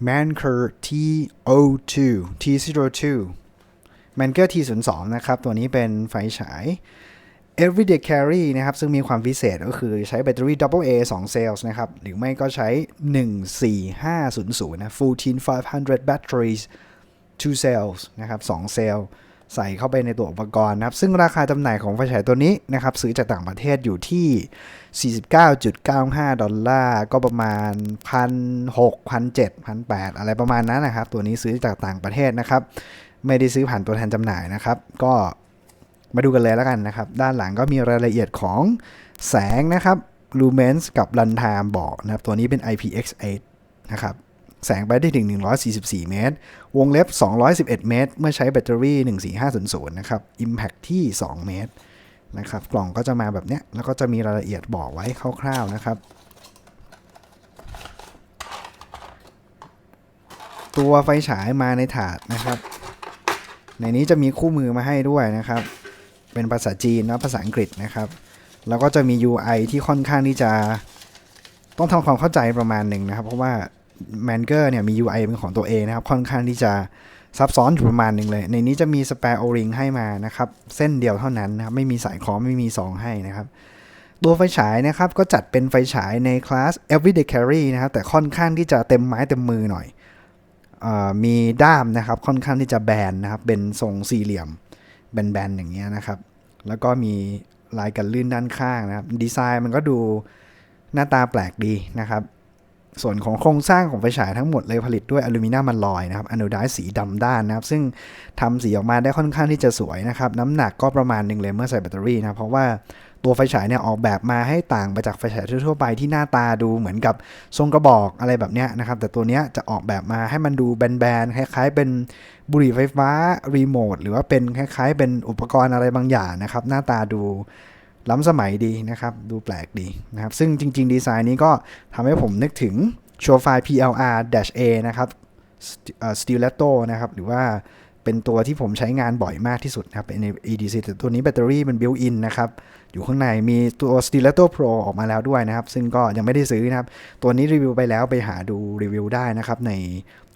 Manker T02 T02 Manker T02 นะครับ ตัวนี้เป็นไฟฉาย Everyday Carry นะครับ ซึ่งมีความพิเศษก็คือใช้แบตเตอรี่ Double A 2 cells นะครับ หรือไม่ก็ใช้ 14500 นะ14500 batteries 2 cells นะครับ2เซลล์ ใส่เข้าไปในตัวอุปกรณ์นะครับ ซึ่งราคาจำหน่ายของไฟฉายตัวนี้นะครับ ซื้อจากต่างประเทศอยู่ที่ 49.95 ดอลลาร์ ก็ประมาณ 1,600 1,700 1,800 อะไรประมาณนั้นนะครับ ตัวนี้ซื้อจากต่างประเทศนะครับ ไม่ได้ซื้อผ่านตัวแทนจำหน่ายนะครับ ก็มาดูกันเลยแล้วกันนะครับ ด้านหลังก็มีรายละเอียดของแสงนะครับ lumens กับ runtime บอกนะครับ ตัวนี้เป็น IPX8 นะครับ แสงไปได้ถึง 144 เมตร วงเล็บ 211 เมตร เมื่อใช้แบตเตอรี่ 14500 นะครับ Impact ที่ 2 เมตรนะครับ กล่องก็จะมาแบบเนี้ย แล้วก็จะมีรายละเอียดบอกไว้คร่าวๆนะครับ ตัวไฟฉายมาในถาดนะครับ ในนี้จะมีคู่มือมาให้ด้วยนะครับ เป็นภาษาจีนและภาษาอังกฤษนะครับ แล้วก็จะมี UI ที่ค่อนข้างที่จะต้องทำความเข้าใจประมาณหนึ่งนะครับ เพราะว่า m a n g e r เนี่ยมี UI เป็นของตัวเองนะครับ ค่อนข้างที่จะซับซ้อนอยู่ประมาณหนึ่งเลย ในนี้จะมี spare o-ring ให้มานะครับ เส้นเดียวเท่านั้นนะครับ ไม่มีสายคล้องไม่มีซองให้นะครับ ตัวไฟฉายนะครับ ก็จัดเป็นไฟฉายในคลาส everyday carry นะครับ แต่ค่อนข้างที่จะเต็มไม้เต็มมือหน่อยออมีด้ามนะครับ ค่อนข้างที่จะแบนนะครับ เป็นทรงสี่เหลี่ยมแบนๆอย่างเงี้ยนะครับ แล้วก็มีลายกันลื่นด้านข้างนะครับ ดีไซน์มันก็ดูหน้าตาแปลกดีนะครับ ส่วนของโครงสร้างของไฟฉายทั้งหมดเลยผลิตด้วยอลูมิเนียมมันลอยนะครับอนูไดสีดำด้านนะครับ ซึ่งทำสีออกมาได้ค่อนข้างที่จะสวยนะครับ น้ำหนักก็ประมาณหนึ่งเลยเมื่อใส่แบตเตอรี่นะเพราะว่าตัวไฟฉายเนี่ยออกแบบมาให้ต่างไปจากไฟฉายทั่วไปที่หน้าตาดูเหมือนกับทรงกระบอกอะไรแบบเนี้ยนะครับ แต่ตัวเนี้ยจะออกแบบมาให้มันดูแบนๆคล้ายๆเป็นบุหรี่ไฟฟ้ารีโมทหรือว่าเป็นคล้ายๆ เป็นอุปกรณ์อะไรบางอย่างนะครับ หน้าตาดู ล้ำสมัยดีนะครับ ดูแปลกดีนะครับ ซึ่งจริง ๆ ดีไซน์นี้ก็ทำให้ผมนึกถึงโชว์ไฟล์ PLR-A นะครับ Stiletto นะครับ หรือว่าเป็นตัวที่ผมใช้งานบ่อยมากที่สุดนะครับใน EDC แต่ตัวนี้แบตเตอรี่มัน built in นะครับ อยู่ข้างในมีตัว Stiletto Pro ออกมาแล้วด้วยนะครับ ซึ่งก็ยังไม่ได้ซื้อนะครับ ตัวนี้รีวิวไปแล้วไปหาดูรีวิวได้นะครับใน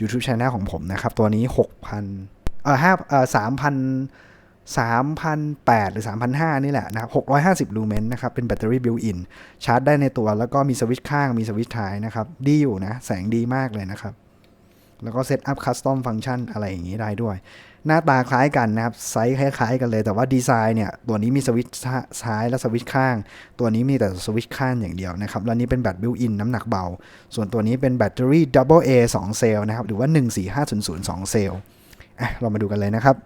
YouTube Channel ของผมนะครับ ตัวนี้ 6,000เอ่อ5เอ่อ3,000 3,008หรือ 3,005 นี่แหละนะครับ650 ลูเมนนะครับ เป็นแบตเตอรี่บิวอิน ชาร์จได้ในตัว แล้วก็มีสวิตช์ข้าง มีสวิตช์ท้ายนะครับ ดีอยู่นะ แสงดีมากเลยนะครับ แล้วก็เซตอัพคัสตอมฟังก์ชันอะไรอย่างนี้ได้ด้วย หน้าตาคล้ายกันนะครับ ไซส์คล้ายๆกันเลย แต่ว่าดีไซน์เนี่ย ตัวนี้มีสวิตช์ซ้ายและสวิตช์ข้าง ตัวนี้มีแต่สวิตช์ข้างอย่างเดียวนะครับ แล้วนี้เป็นแบตบิวอินน้ำหนักเบา ส่วนตัวนี้เป็นแบตเตอรี่ Double A 2เซลล์นะครับ หรือว่า 14500 2เซลล์อะ เรามาดูกันเลยนะครับ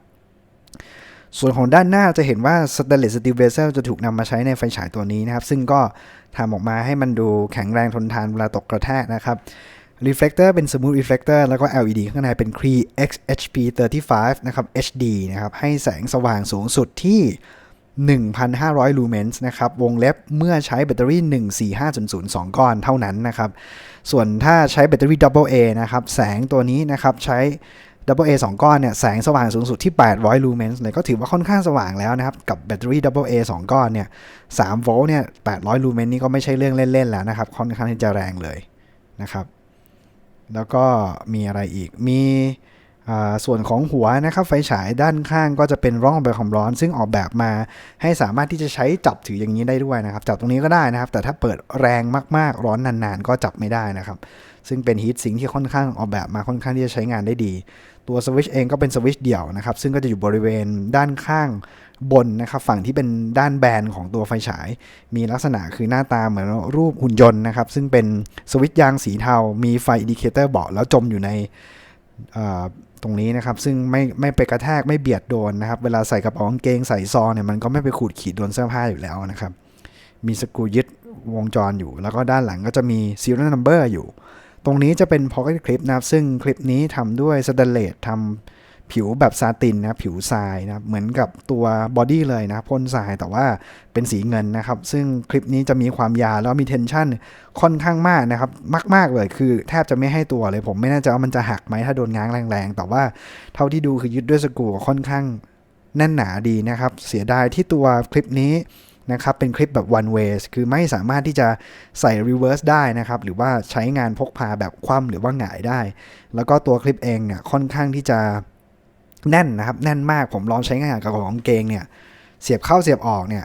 ส่วนของด้านหน้าจะเห็นว่าสเตนเลสสตีลเวเซลจะถูกนำมาใช้ในไฟฉายตัวนี้นะครับ ซึ่งก็ทำออกมาให้มันดูแข็งแรงทนทานเวลาตกกระแทกนะครับ Reflector เป็น Smooth Reflector แล้วก็ LED ข้างในเป็น Cree XHP 35นะครับ HD นะครับ ให้แสงสว่างสูงสุดที่ 1,500ลูเมนส์นะครับ วงเล็บเมื่อใช้แบตเตอรี่ 14500ก้อนเท่านั้นนะครับ ส่วนถ้าใช้แบตเตอรี่ Double A นะครับ แสงตัวนี้นะครับ ใช้ Double A 2 ก้อนเนี่ยแสงสว่างสูงสุดที่ 800 ลูเมนส์เลยก็ถือว่าค่อนข้างสว่างแล้วนะครับ กับแบตเตอรี่ Double A 2 ก้อนเนี่ย3โวลต์เนี่ย 800 ลูเมนส์นี่ก็ไม่ใช่เรื่องเล่น ๆ แล้วนะครับ ค่อนข้างที่จะแรงเลยนะครับ แล้วก็มีอะไรอีกมีส่วนของหัวนะครับไฟฉายด้านข้างก็จะเป็นร่องระบายความร้อน ซึ่งออกแบบมาให้สามารถที่จะใช้จับถืออย่างนี้ได้ด้วยนะครับ จับตรงนี้ก็ได้นะครับ แต่ถ้าเปิดแรงมากๆ ร้อนนานๆ ก็จับไม่ได้นะครับ ซึ่งเป็นฮีทซิงที่ค่อนข้างออกแบบมาค่อนข้างที่จะใช้งานได้ดี ตัวสวิตช์เองก็เป็นสวิตช์เดี่ยวนะครับ ซึ่งก็จะอยู่บริเวณด้านข้างบนนะครับ ฝั่งที่เป็นด้านแบนของตัวไฟฉาย มีลักษณะคือหน้าตาเหมือนรูปหุ่นยนต์นะครับ ซึ่งเป็นสวิตช์ยางสีเทา มีไฟอินดิเคเตอร์บอกแล้วจมอยู่ในตรงนี้นะครับ ซึ่งไม่ไม่ไปกระแทกไม่เบียดโดนนะครับ เวลาใส่กระเป๋ากางเกงใส่ซองเนี่ยมันก็ไม่ไปขูดขีดโดนเสื้อผ้าอยู่แล้วนะครับ มีสกรูยึดวงจรอยู่ แล้วก็ด้านหลังก็จะมี serial number อยู่ ตรงนี้จะเป็น pocket clip นะครับซึ่งคลิปนี้ทำด้วยสแตนเลสทำผิวแบบซาตินนะผิวทรายนะเหมือนกับตัวบอดี้เลยนะพ่นทรายแต่ว่าเป็นสีเงินนะครับ ซึ่งคลิปนี้จะมีความยาวแล้วมีเทนชันค่อนข้างมากนะครับ มาก ๆ เลยคือแทบจะไม่ให้ตัวเลย ผมไม่แน่ใจว่ามันจะหักไหมถ้าโดนง้างแรงๆ แต่ว่าเท่าที่ดูคือยึดด้วยสกรูค่อนข้างแน่นหนาดีนะครับ เสียดายที่ตัวคลิปนี้ นะครับเป็นคลิปแบบ one way คือไม่สามารถที่จะใส่ reverse ได้นะครับ หรือว่าใช้งานพกพาแบบคว่ำหรือว่าหงายได้ แล้วก็ตัวคลิปเองเนี่ยค่อนข้างที่จะแน่นนะครับ แน่นมากผมลองใช้งานกับของเกงเนี่ยเสียบเข้าเสียบออกเนี่ย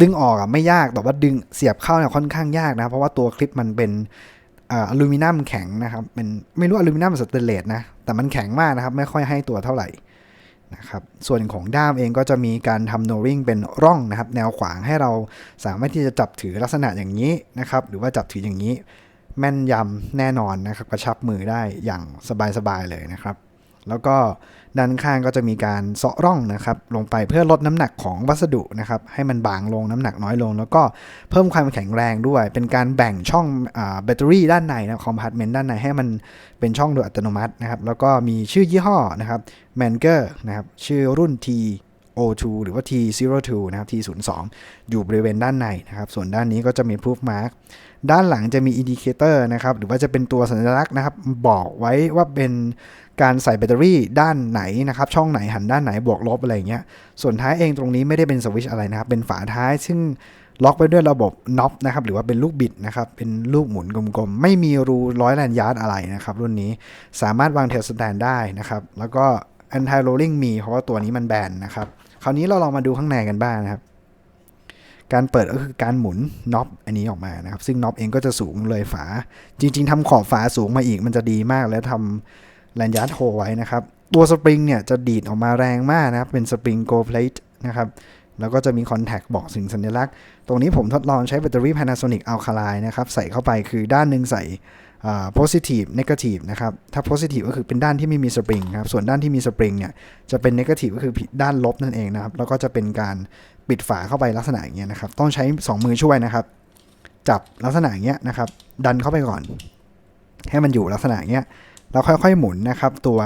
ดึงออกอะไม่ยากแต่ว่าดึงเสียบเข้าเนี่ยค่อนข้างยากนะ เพราะว่าตัวคลิปมันเป็นอลูมิเนียมแข็งนะครับเป็นไม่รู้อลูมิเนียมสเตนเลสนะแต่มันแข็งมากนะครับ ไม่ค่อยให้ตัวเท่าไหร่ นะครับส่วนของด้ามเองก็จะมีการทำโนริงเป็นร่องนะครับ แนวขวางให้เราสามารถที่จะจับถือลักษณะอย่างนี้นะครับ หรือว่าจับถืออย่างนี้ แม่นยำแน่นอนนะครับ กระชับมือได้อย่างสบายๆเลยนะครับ แล้วก็ด้านข้างก็จะมีการเซาะร่องนะครับลงไปเพื่อลดน้ำหนักของวัสดุนะครับให้มันบางลงน้ำหนักน้อยลง แล้วก็เพิ่มความแข็งแรงด้วย เป็นการแบ่งช่องแบตเตอรี่ด้านในนะคอมพาร์ตเมนต์ด้านในให้มันเป็นช่องโดยอัตโนมัตินะครับแล้วก็มีชื่อยี่ห้อนะครับแมนเกอร์นะครับชื่อรุ่น T O2 หรือว่า T02 นะครับ T02 อยู่บริเวณด้านในนะครับ ส่วนด้านนี้ก็จะมี proof mark ด้านหลังจะมี indicator นะครับ หรือว่าจะเป็นตัวสัญลักษณ์นะครับ บอกไว้ว่าเป็นการใส่แบตเตอรี่ด้านไหนนะครับ ช่องไหนหันด้านไหนบวกลบอะไรเงี้ย ส่วนท้ายเองตรงนี้ไม่ได้เป็นสวิตช์อะไรนะครับ เป็นฝาท้ายซึ่งล็อกไปด้วยระบบน็อปนะครับหรือว่าเป็นลูกบิดนะครับเป็นลูกหมุนกลมๆ ไม่มีรูร้อยแลนยาร์ดอะไรนะครับรุ่นนี้สามารถวางเทลสแตนได้นะครับ แล้วก็ anti rolling มี เพราะว่าตัวนี้มันแบนนะครับ คราวนี้เราลองมาดูข้างในกันบ้างนะครับ การเปิดก็คือการหมุนน็อปอันนี้ออกมานะครับ ซึ่งน็อปเองก็จะสูงเลยฝา จริง ๆทำขอบฝาสูงมาอีกมันจะดีมาก และทำแลนยาร์ดโฮไว้นะครับ ตัวสปริงเนี่ยจะดีดออกมาแรงมากนะครับ เป็นสปริงโกลเพลทนะครับแล้วก็จะมีคอนแทคบอกสิ่งสัญลักษณ์ ตรงนี้ผมทดลองใช้แบตเตอรี่ Panasonic Alkaline นะครับ ใส่เข้าไปคือด้านหนึ่งใส่ positive negative นะครับถ้า positive ก็คือเป็นด้านที่ไม่มีสปริงครับส่วนด้านที่มีสปริงเนี่ยจะเป็น negative ก็คือด้านลบนั่นเองนะครับแล้วก็จะเป็นการปิดฝาเข้าไปลักษณะอย่างเงี้ยนะครับต้องใช้ 2 มือช่วยนะครับ จับลักษณะอย่างเงี้ยนะครับดันเข้าไปก่อน ให้มันอยู่ลักษณะอย่างเงี้ยแล้วค่อยๆหมุนนะครับตัว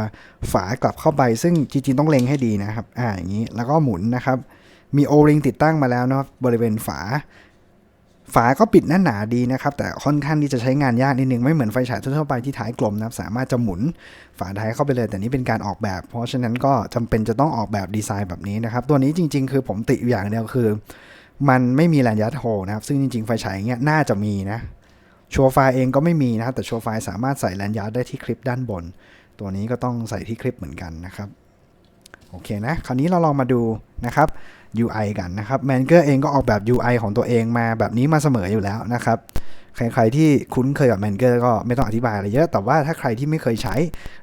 ฝากลับเข้าไปซึ่งจริงๆต้องเล็งให้ดีนะครับอ่าอย่างนี้แล้วก็หมุนนะครับมีโอริงติดตั้งมาแล้วนะครับบริเวณฝา ฝาก็ปิดแน่นหนาดีนะครับ แต่ค่อนข้างที่จะใช้งานยากนิดนึง ไม่เหมือนไฟฉายทั่วๆไปที่ท้ายกลมนะครับสามารถจะหมุนฝาท้ายเข้าไปเลย แต่นี้เป็นการออกแบบ เพราะฉะนั้นก็จำเป็นจะต้องออกแบบดีไซน์แบบนี้นะครับ ตัวนี้จริง ๆ คือผมติอยู่อย่างเดียวคือ มันไม่มีแลนยัดโฮนะครับ ซึ่งจริง ๆ ไฟฉายเงี้ยน่าจะมีนะโชว์ไฟเองก็ไม่มีนะครับแต่โชว์ไฟสามารถใส่แลนยัดได้ที่คลิปด้านบน ตัวนี้ก็ต้องใส่ที่คลิปเหมือนกันนะครับโอเคนะคราวนี้เราลองมาดูนะครับ UI กันนะครับ m a n g e r เองก็ออกแบบ UI ของตัวเองมาแบบนี้มาเสมออยู่แล้วนะครับใครๆที่คุ้นเคยกับ m a n g e r ก็ไม่ต้องอธิบายอะไรเยอะแต่ว่าถ้าใครที่ไม่เคยใช้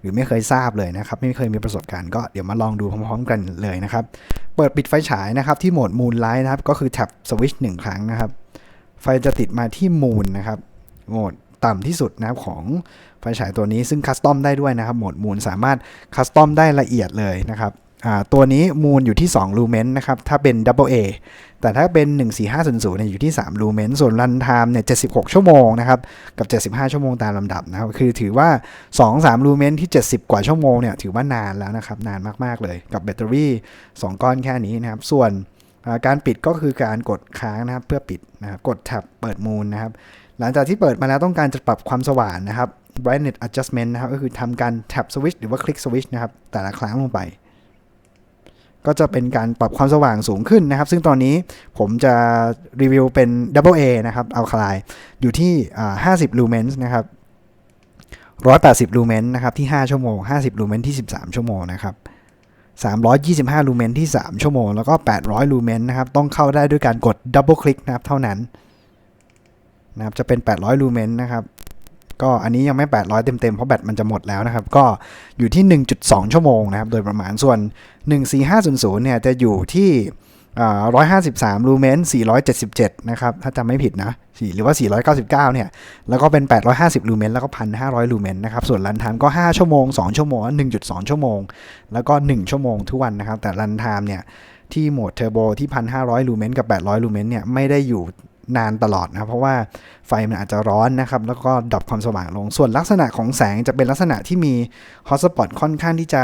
หรือไม่เคยทราบเลยนะครับ ไม่เคยมีประสบการณ์ก็เดี๋ยวมาลองดูพร้อมๆกันเลยนะครับ เปิดปิดไฟฉายนะครับที่โหมด Moonlight นะครับก็คือแท็บสวิตช์หนึ่งครั้งนะครับ ไฟจะติดมาที่ Moon นะครับโหมดต่ำที่สุดนะครับของไฟฉายตัวนี้ซึ่งคัสตอมได้ด้วยนะครับโหมด Moon สามารถคัสตอมได้ละเอียดเลยนะครับ ตัวนี้มูลอยู่ที่ 2 ลูเมนนะครับ ถ้าเป็น Double A แต่ถ้าเป็น 14500เนี่ยอยู่ที่ 3 ลูเมน ส่วนรันไทม์เนี่ย 76 ชั่วโมงนะครับ กับ 75 ชั่วโมงตามลำดับนะครับ คือถือว่า 2-3 ลูเมนที่ 70 กว่าชั่วโมงเนี่ย ถือว่านานแล้วนะครับ นานมาก ๆ เลย กับแบตเตอรี่ 2 ก้อนแค่นี้นะครับ ส่วนการปิดก็คือการกดค้างนะครับ เพื่อปิดนะครับ กดแท็บเปิดมูลนะครับ หลังจากที่เปิดมาแล้วต้องการจะปรับความสว่างนะครับ brightness adjustment นะครับ ก็คือทำการแท็บสวิตช์หรือว่าคลิกสวิตช์นะครับ แต่ละครั้งลงไป ก็จะเป็นการปรับความสว่างสูงขึ้นนะครับ ซึ่งตอนนี้ผมจะรีวิวเป็น Double A นะครับเอาคลายอยู่ที่ 50 ลูเมนส์นะครับ 180 ลูเมนนะครับที่ 5 ชั่วโมง 50 ลูเมนที่ 13 ชั่วโมงนะครับ 325 ลูเมนที่ 3 ชั่วโมง แล้วก็ 800 ลูเมนนะครับ ต้องเข้าได้ด้วยการกดดับเบิลคลิกนะครับ เท่านั้นนะครับ จะเป็น 800 ลูเมนนะครับ ก็อันนี้ยังไม่ 800 เต็มๆ เพราะแบตมันจะหมดแล้วนะครับ ก็อยู่ที่ 1.2 ชั่วโมงนะครับ โดยประมาณส่วน 14500 เนี่ยจะอยู่ที่153 ลูเมน 477 นะครับ ถ้าจำไม่ผิดนะหรือว่า 499 เนี่ย แล้วก็เป็น 850 ลูเมน แล้วก็ 1,500 ลูเมน นะครับ ส่วนรันไทม์ก็ 5 ชั่วโมง 2 ชั่วโมง 1.2 ชั่วโมง แล้วก็ 1 ชั่วโมงทุกวันนะครับ แต่รันไทม์เนี่ย ที่โหมดเทอร์โบที่ 1,500 ลูเมน กับ 800 ลูเมน เนี่ย ไม่ได้อยู่ นานตลอดนะเพราะว่าไฟมันอาจจะร้อนนะครับแล้วก็ดับความสว่างลง ส่วนลักษณะของแสงจะเป็นลักษณะที่มีฮอตสปอตค่อนข้างที่จะ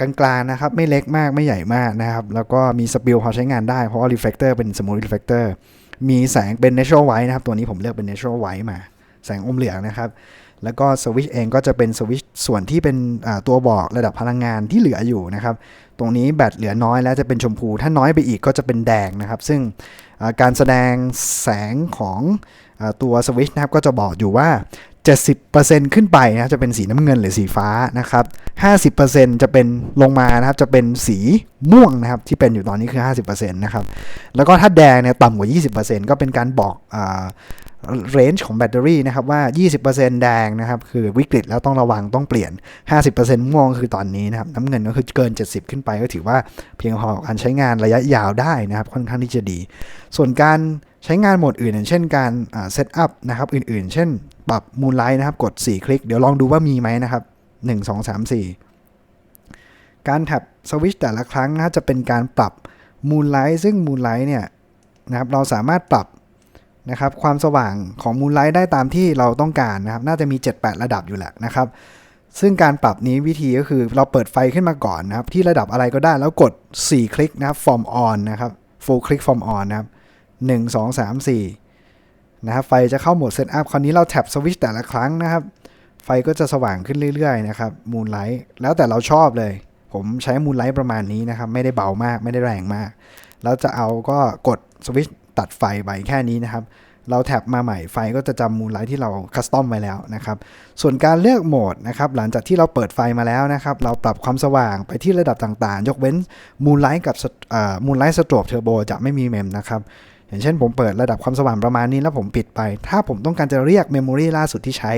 กลางๆนะครับไม่เล็กมากไม่ใหญ่มากนะครับแล้วก็มีสปิลพอใช้งานได้เพราะว่ารีเฟล็กเตอร์เป็นสมูทรีเฟล็กเตอร์มีแสงเป็น natural white นะครับตัวนี้ผมเลือกเป็น natural white มาแสงอมเหลืองนะครับ แล้วก็สวิชเองก็จะเป็นสวิชส่วนที่เป็นตัวบอกระดับพลังงานที่เหลืออยู่นะครับ ตรงนี้แบตเหลือน้อยแล้วจะเป็นชมพู ถ้าน้อยไปอีกก็จะเป็นแดงนะครับ ซึ่งการแสดงแสงของอตัวสวิชนะครับก็จะบอกอยู่ว่า 70%ขึ้นไปนะจะเป็นสีน้ำเงินหรือสีฟ้านะครับ 50%จะเป็นลงมานะครับจะเป็นสีม่วงนะครับที่เป็นอยู่ตอนนี้คือ 50%นะครับ แล้วก็ถ้าแดงเนี่ยต่ำกว่า 20%ก็เป็นการบอกอ เรนจ์ของแบตเตอรี่นะครับว่า 20%แดงนะครับคือวิกฤตแล้วต้องระวังต้องเปลี่ยน 50%ม่วงคือตอนนี้นะครับน้ำเงินก็คือเกิน 70 ขึ้นไปก็ถือว่าเพียงพอกับการใช้งานระยะยาวได้นะครับค่อนข้างที่จะดี ส่วนการใช้งานโหมดอื่นอย่างเช่นการเซตอัพนะครับอื่นๆ เช่นปรับมูลไลท์นะครับกด 4 คลิก เดี๋ยวลองดูว่ามีไหมนะครับ 1 2 3 4 การแท็บสวิตช์แต่ละครั้งนะจะเป็นการปรับมูลไลท์ซึ่งมูลไลท์เนี่ยนะครับเราสามารถปรับ นะครับความสว่างของมูลไลท์ได้ตามที่เราต้องการนะครับ น่าจะมี 7-8 ระดับอยู่แหละนะครับ ซึ่งการปรับนี้วิธีก็คือเราเปิดไฟขึ้นมาก่อนนะครับ ที่ระดับอะไรก็ได้แล้วกด 4 คลิกนะครับ form on นะครับ full click form on นะครับ 1 2 3 4 นะครับ ไฟจะเข้าโหมด setup คราวนี้เราแท็บสวิตช์แต่ละครั้งนะครับ ไฟก็จะสว่างขึ้นเรื่อยๆนะครับมูลไลท์แล้วแต่เราชอบเลย ผมใช้มูลไลท์ประมาณนี้นะครับ ไม่ได้เบามากไม่ได้แรงมาก แล้วจะเอาก็กดสวิตช์ ตัดไฟไปแค่นี้นะครับ เราแท็บมาใหม่ไฟก็จะจำมูลไลท์ที่เราคัสตอมไว้แล้วนะครับ ส่วนการเลือกโหมดนะครับ หลังจากที่เราเปิดไฟมาแล้วนะครับ เราปรับความสว่างไปที่ระดับต่างๆ ยกเว้นมูลไลท์กับมูลไลท์สโตรบเทอร์โบจะไม่มีเมมนะครับอย่างเช่นผมเปิดระดับความสว่างประมาณนี้แล้วผมปิดไป ถ้าผมต้องการจะเรียกเมมโมรีล่าสุดที่ใช้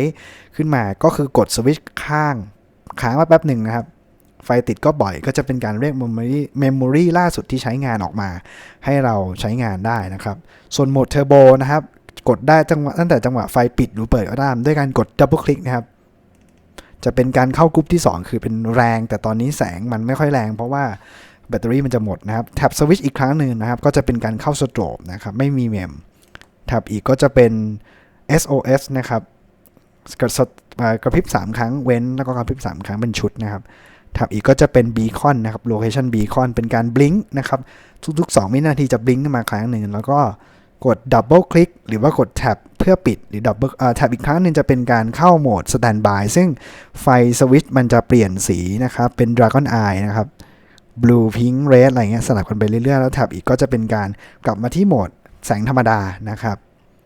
ขึ้นมาก็คือกดสวิตช์ข้างค้างมาแป๊บหนึ่งนะครับ ไฟติดก็บ่อยก็จะเป็นการเรียกเมมโมรีเมมโมรีล่าสุดที่ใช้งานออกมา ให้เราใช้งานได้นะครับ ส่วนโหมดเทอร์โบนะครับกดได้จังหวะตั้งแต่จังหวะไฟปิดหรือเปิดก็ได้ด้วยการกดดับเบิลคลิกนะครับจะเป็นการเข้ากรุ๊ปที่ 2 คือเป็นแรง แต่ตอนนี้แสงมันไม่ค่อยแรง เพราะว่าแบตเตอรี่มันจะหมดนะครับแท็บสวิตช์อีกครั้งหนึ่งนะครับ ก็จะเป็นการเข้าสโตรบนะครับไม่มีเมมแท็บอีกก็จะเป็น SOS นะครับกระพริบ 3 ครั้งเว้นแล้วก็กระพริบ 3 ครั้งเป็นชุดนะครับ แท็บอีกก็จะเป็นบีคอนนะครับ location beacon เป็นการบลิงก์นะครับ ทุกๆ 2 วินาทีจะบลิงก์ขึ้นมาครั้งหนึ่ง แล้วก็กดดับเบิลคลิกหรือว่ากดแท็บเพื่อปิดหรือดับเบิลแท็บอีกครั้งหนึ่งจะเป็นการเข้าโหมดสแตนบายซึ่งไฟสวิตช์มันจะเปลี่ยนสีนะครับ เป็น Dragon Eye นะครับ Blue Pink Red อะไรเงี้ยสลับกันไปเรื่อยๆ แล้วแท็บอีกก็จะเป็นการกลับมาที่โหมดแสงธรรมดานะครับ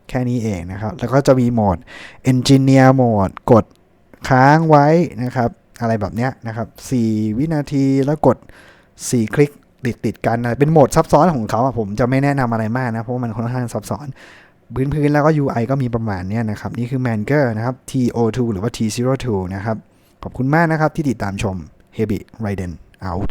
แค่นี้เองนะครับ แล้วก็จะมีโหมด Engineer Mode กดค้างไว้นะครับ อะไรแบบเนี้ยนะครับ4วินาทีแล้วกด 4 คลิกติดติดกันนะเป็นโหมดซับซ้อนของเขาอะผมจะไม่แนะนำอะไรมากนะ เพราะมันค่อนข้างซับซ้อน พื้นๆแล้วก็ UI ก็มีประมาณเนี้ยนะครับ นี่คือ Manger นะครับ TO2 หรือว่า T02 นะครับ ขอบคุณมากนะครับที่ติดตามชม Heavy Raiden out